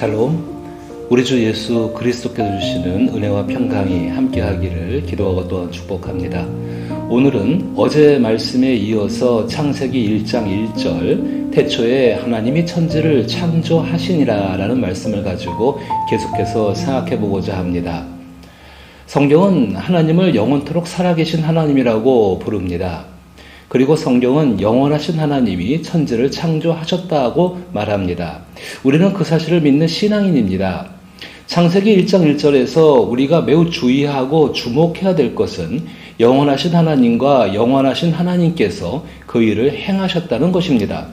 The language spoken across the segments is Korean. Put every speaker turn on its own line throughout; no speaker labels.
샬롬. 우리 주 예수 그리스도께서 주시는 은혜와 평강이 함께하기를 기도하고 또한 축복합니다. 오늘은 어제 말씀에 이어서 창세기 1장 1절 태초에 하나님이 천지를 창조하시니라 라는 말씀을 가지고 계속해서 생각해 보고자 합니다. 성경은 하나님을 영원토록 살아계신 하나님이라고 부릅니다. 그리고 성경은 영원하신 하나님이 천지를 창조하셨다고 말합니다. 우리는 그 사실을 믿는 신앙인입니다. 창세기 1장 1절에서 우리가 매우 주의하고 주목해야 될 것은 영원하신 하나님과 영원하신 하나님께서 그 일을 행하셨다는 것입니다.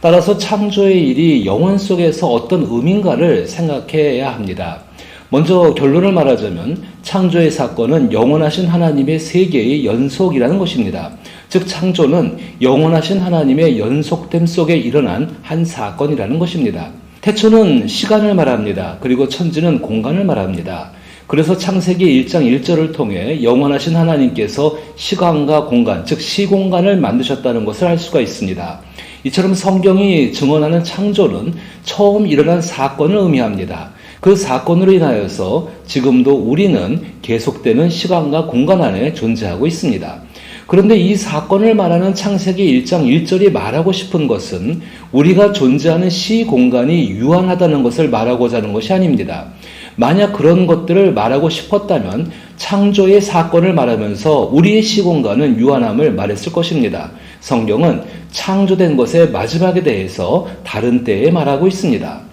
따라서 창조의 일이 영원 속에서 어떤 의미인가를 생각해야 합니다. 먼저 결론을 말하자면 창조의 사건은 영원하신 하나님의 세계의 연속이라는 것입니다. 즉 창조는 영원하신 하나님의 연속됨 속에 일어난 한 사건이라는 것입니다. 태초는 시간을 말합니다. 그리고 천지는 공간을 말합니다. 그래서 창세기 1장 1절을 통해 영원하신 하나님께서 시간과 공간, 즉 시공간을 만드셨다는 것을 알 수가 있습니다. 이처럼 성경이 증언하는 창조는 처음 일어난 사건을 의미합니다. 그 사건으로 인하여서 지금도 우리는 계속되는 시간과 공간 안에 존재하고 있습니다. 그런데 이 사건을 말하는 창세기 1장 1절이 말하고 싶은 것은 우리가 존재하는 시 공간이 유한하다는 것을 말하고자 하는 것이 아닙니다. 만약 그런 것들을 말하고 싶었다면 창조의 사건을 말하면서 우리의 시공간은 유한함을 말했을 것입니다. 성경은 창조된 것의 마지막에 대해서 다른 때에 말하고 있습니다.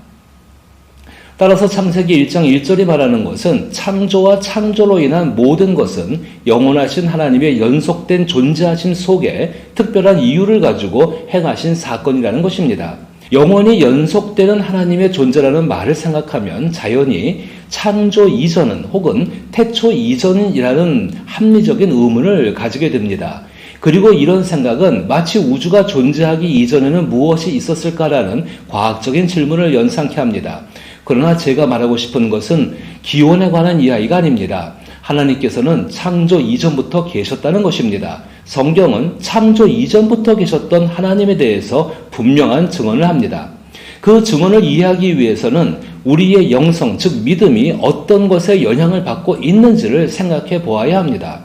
따라서 창세기 1장 1절이 말하는 것은 창조와 창조로 인한 모든 것은 영원하신 하나님의 연속된 존재하심 속에 특별한 이유를 가지고 행하신 사건이라는 것입니다. 영원히 연속되는 하나님의 존재라는 말을 생각하면 자연히 창조 이전은 혹은 태초 이전이라는 합리적인 의문을 가지게 됩니다. 그리고 이런 생각은 마치 우주가 존재하기 이전에는 무엇이 있었을까라는 과학적인 질문을 연상케 합니다. 그러나 제가 말하고 싶은 것은 기원에 관한 이야기가 아닙니다. 하나님께서는 창조 이전부터 계셨다는 것입니다. 성경은 창조 이전부터 계셨던 하나님에 대해서 분명한 증언을 합니다. 그 증언을 이해하기 위해서는 우리의 영성, 즉 믿음이 어떤 것에 영향을 받고 있는지를 생각해 보아야 합니다.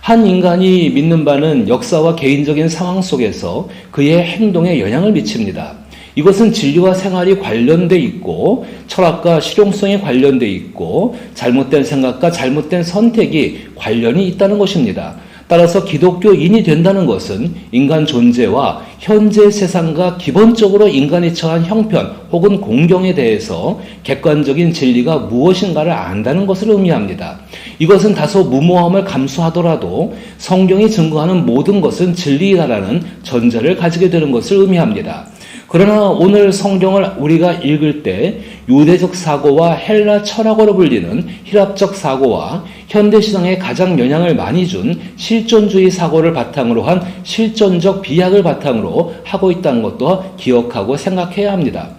한 인간이 믿는 바는 역사와 개인적인 상황 속에서 그의 행동에 영향을 미칩니다. 이것은 진리와 생활이 관련돼 있고 철학과 실용성이 관련돼 있고 잘못된 생각과 잘못된 선택이 관련이 있다는 것입니다. 따라서 기독교인이 된다는 것은 인간 존재와 현재 세상과 기본적으로 인간이 처한 형편 혹은 공경에 대해서 객관적인 진리가 무엇인가를 안다는 것을 의미합니다. 이것은 다소 무모함을 감수하더라도 성경이 증거하는 모든 것은 진리이다라는 전제를 가지게 되는 것을 의미합니다. 그러나 오늘 성경을 우리가 읽을 때 유대적 사고와 헬라 철학으로 불리는 히랍적 사고와 현대 신앙에 가장 영향을 많이 준 실존주의 사고를 바탕으로 한 실존적 비약을 바탕으로 하고 있다는 것도 기억하고 생각해야 합니다.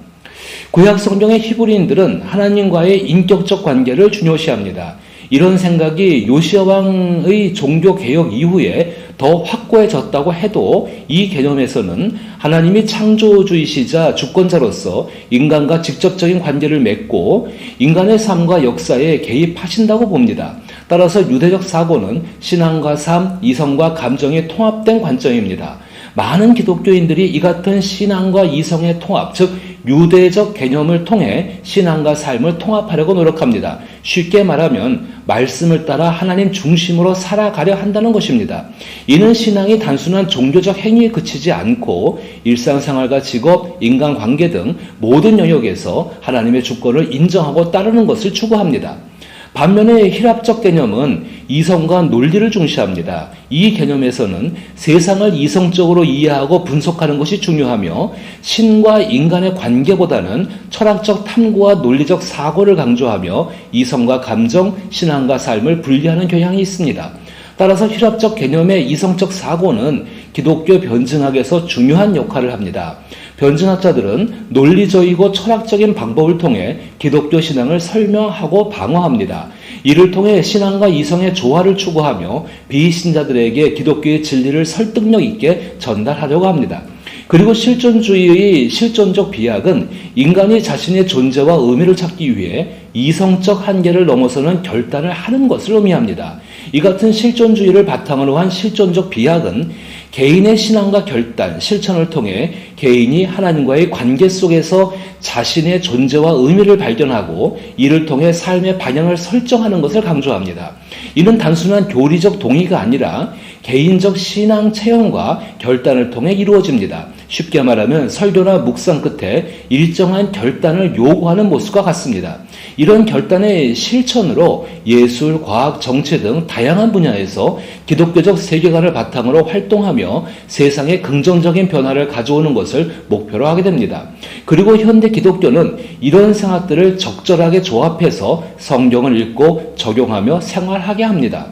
구약 성경의 히브리인들은 하나님과의 인격적 관계를 중요시합니다. 이런 생각이 요시아 왕의 종교 개혁 이후에 더 확고해졌다고 해도 이 개념에서는 하나님이 창조주이시자 주권자로서 인간과 직접적인 관계를 맺고 인간의 삶과 역사에 개입하신다고 봅니다. 따라서 유대적 사고는 신앙과 삶, 이성과 감정이 통합된 관점입니다. 많은 기독교인들이 이 같은 신앙과 이성의 통합, 즉 유대적 개념을 통해 신앙과 삶을 통합하려고 노력합니다. 쉽게 말하면 말씀을 따라 하나님 중심으로 살아가려 한다는 것입니다. 이는 신앙이 단순한 종교적 행위에 그치지 않고 일상생활과 직업, 인간관계 등 모든 영역에서 하나님의 주권을 인정하고 따르는 것을 추구합니다. 반면에 히랍적 개념은 이성과 논리를 중시합니다. 이 개념에서는 세상을 이성적으로 이해하고 분석하는 것이 중요하며 신과 인간의 관계보다는 철학적 탐구와 논리적 사고를 강조하며 이성과 감정, 신앙과 삶을 분리하는 경향이 있습니다. 따라서 휘랍적 개념의 이성적 사고는 기독교 변증학에서 중요한 역할을 합니다. 변증학자들은 논리적이고 철학적인 방법을 통해 기독교 신앙을 설명하고 방어합니다. 이를 통해 신앙과 이성의 조화를 추구하며 비신자들에게 기독교의 진리를 설득력 있게 전달하려고 합니다. 그리고 실존주의의 실존적 비약은 인간이 자신의 존재와 의미를 찾기 위해 이성적 한계를 넘어서는 결단을 하는 것을 의미합니다. 이 같은 실존주의를 바탕으로 한 실존적 비약은 개인의 신앙과 결단, 실천을 통해 개인이 하나님과의 관계 속에서 자신의 존재와 의미를 발견하고 이를 통해 삶의 방향을 설정하는 것을 강조합니다. 이는 단순한 교리적 동의가 아니라 개인적 신앙 체험과 결단을 통해 이루어집니다. 쉽게 말하면 설교나 묵상 끝에 일정한 결단을 요구하는 모습과 같습니다. 이런 결단의 실천으로 예술, 과학, 정치 등 다양한 분야에서 기독교적 세계관을 바탕으로 활동하며 세상에 긍정적인 변화를 가져오는 것을 목표로 하게 됩니다. 그리고 현대 기독교는 이런 생각들을 적절하게 조합해서 성경을 읽고 적용하며 생활하게 합니다.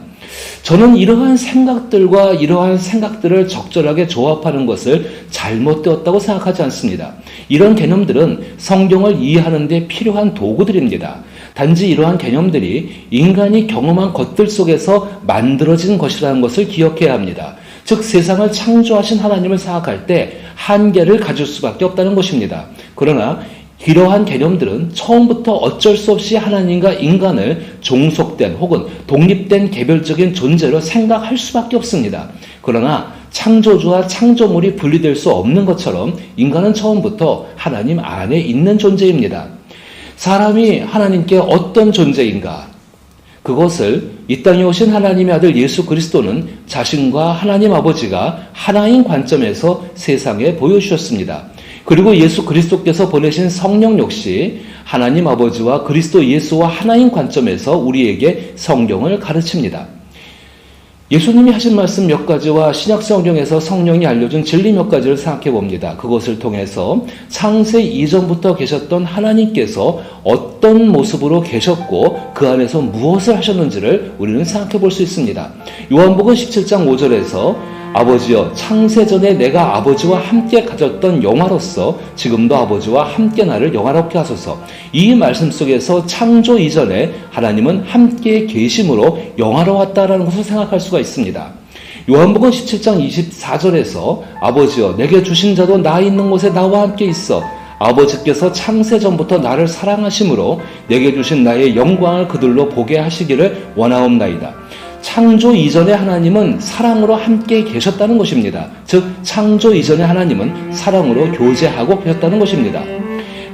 저는 이러한 생각들과 이러한 생각들을 적절하게 조합하는 것을 잘못되었다고 생각하지 않습니다. 이런 개념들은 성경을 이해하는 데 필요한 도구들입니다. 단지 이러한 개념들이 인간이 경험한 것들 속에서 만들어진 것이라는 것을 기억해야 합니다. 즉 세상을 창조하신 하나님을 생각할 때 한계를 가질 수밖에 없다는 것입니다. 그러나 이러한 개념들은 처음부터 어쩔 수 없이 하나님과 인간을 종속된 혹은 독립된 개별적인 존재로 생각할 수밖에 없습니다. 그러나 창조주와 창조물이 분리될 수 없는 것처럼 인간은 처음부터 하나님 안에 있는 존재입니다. 사람이 하나님께 어떤 존재인가? 그것을 이 땅에 오신 하나님의 아들 예수 그리스도는 자신과 하나님 아버지가 하나인 관점에서 세상에 보여주셨습니다. 그리고 예수 그리스도께서 보내신 성령 역시 하나님 아버지와 그리스도 예수와 하나인 관점에서 우리에게 성경을 가르칩니다. 예수님이 하신 말씀 몇 가지와 신약 성경에서 성령이 알려준 진리 몇 가지를 생각해 봅니다. 그것을 통해서 창세 이전부터 계셨던 하나님께서 어떤 모습으로 계셨고 그 안에서 무엇을 하셨는지를 우리는 생각해 볼 수 있습니다. 요한복음 17장 5절에서 아버지여 창세전에 내가 아버지와 함께 가졌던 영화로서 지금도 아버지와 함께 나를 영화롭게 하소서. 이 말씀 속에서 창조 이전에 하나님은 함께 계심으로 영화로웠다라는 것을 생각할 수가 있습니다. 요한복음 17장 24절에서 아버지여 내게 주신 자도 나 있는 곳에 나와 함께 있어 아버지께서 창세전부터 나를 사랑하심으로 내게 주신 나의 영광을 그들로 보게 하시기를 원하옵나이다. 창조 이전의 하나님은 사랑으로 함께 계셨다는 것입니다. 즉, 창조 이전의 하나님은 사랑으로 교제하고 계셨다는 것입니다.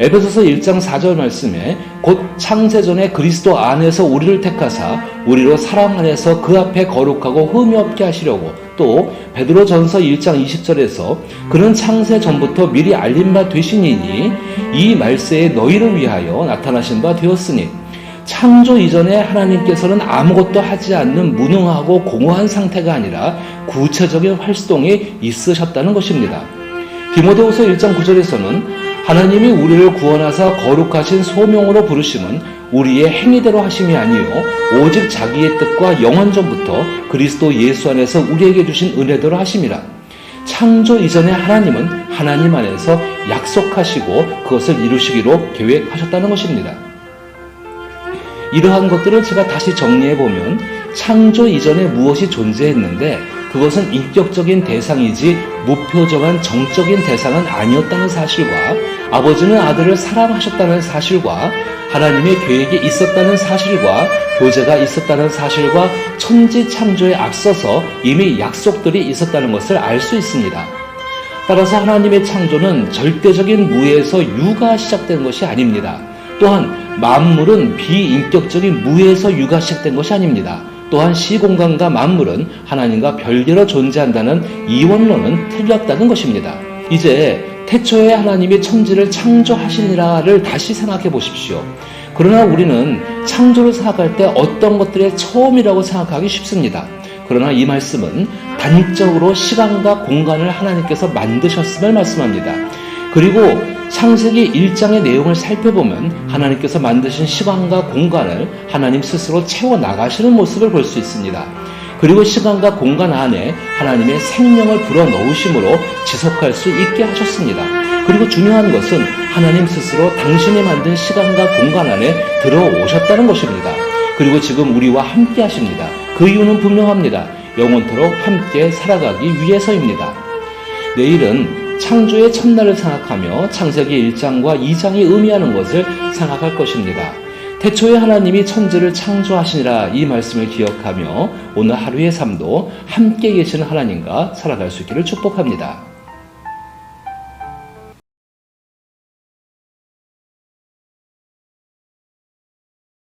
에베소서 1장 4절 말씀에 곧 창세전에 그리스도 안에서 우리를 택하사 우리로 사랑 안에서 그 앞에 거룩하고 흠이 없게 하시려고 또 베드로 전서 1장 20절에서 그는 창세 전부터 미리 알린 바 되시니니 이 말세에 너희를 위하여 나타나신 바 되었으니 창조 이전에 하나님께서는 아무것도 하지 않는 무능하고 공허한 상태가 아니라 구체적인 활동이 있으셨다는 것입니다. 디모데후서 1장 9절에서는 하나님이 우리를 구원하사 거룩하신 소명으로 부르심은 우리의 행위대로 하심이 아니요 오직 자기의 뜻과 영원전부터 그리스도 예수 안에서 우리에게 주신 은혜대로 하심이라. 창조 이전에 하나님은 하나님 안에서 약속하시고 그것을 이루시기로 계획하셨다는 것입니다. 이러한 것들을 제가 다시 정리해 보면 창조 이전에 무엇이 존재했는데 그것은 인격적인 대상이지 무표정한 정적인 대상은 아니었다는 사실과 아버지는 아들을 사랑하셨다는 사실과 하나님의 계획이 있었다는 사실과 교제가 있었다는 사실과 천지 창조에 앞서서 이미 약속들이 있었다는 것을 알 수 있습니다. 따라서 하나님의 창조는 절대적인 무에서 유가 시작된 것이 아닙니다. 또한 만물은 비인격적인 무에서 유가 시작된 것이 아닙니다. 또한 시공간과 만물은 하나님과 별개로 존재한다는 이원론은 틀렸다는 것입니다. 이제 태초에 하나님이 천지를 창조하시니라를 다시 생각해 보십시오. 그러나 우리는 창조를 생각할 때 어떤 것들의 처음이라고 생각하기 쉽습니다. 그러나 이 말씀은 단적으로 시간과 공간을 하나님께서 만드셨음을 말씀합니다. 그리고 창세기 1장의 내용을 살펴보면 하나님께서 만드신 시간과 공간을 하나님 스스로 채워 나가시는 모습을 볼 수 있습니다. 그리고 시간과 공간 안에 하나님의 생명을 불어 넣으심으로 지속할 수 있게 하셨습니다. 그리고 중요한 것은 하나님 스스로 당신이 만든 시간과 공간 안에 들어오셨다는 것입니다. 그리고 지금 우리와 함께 하십니다. 그 이유는 분명합니다. 영원토록 함께 살아가기 위해서입니다. 내일은 창조의 첫날을 생각하며 창세기 1장과 2장이 의미하는 것을 생각할 것입니다. 태초에 하나님이 천지를 창조하시니라 이 말씀을 기억하며 오늘 하루의 삶도 함께 계시는 하나님과 살아갈 수 있기를 축복합니다.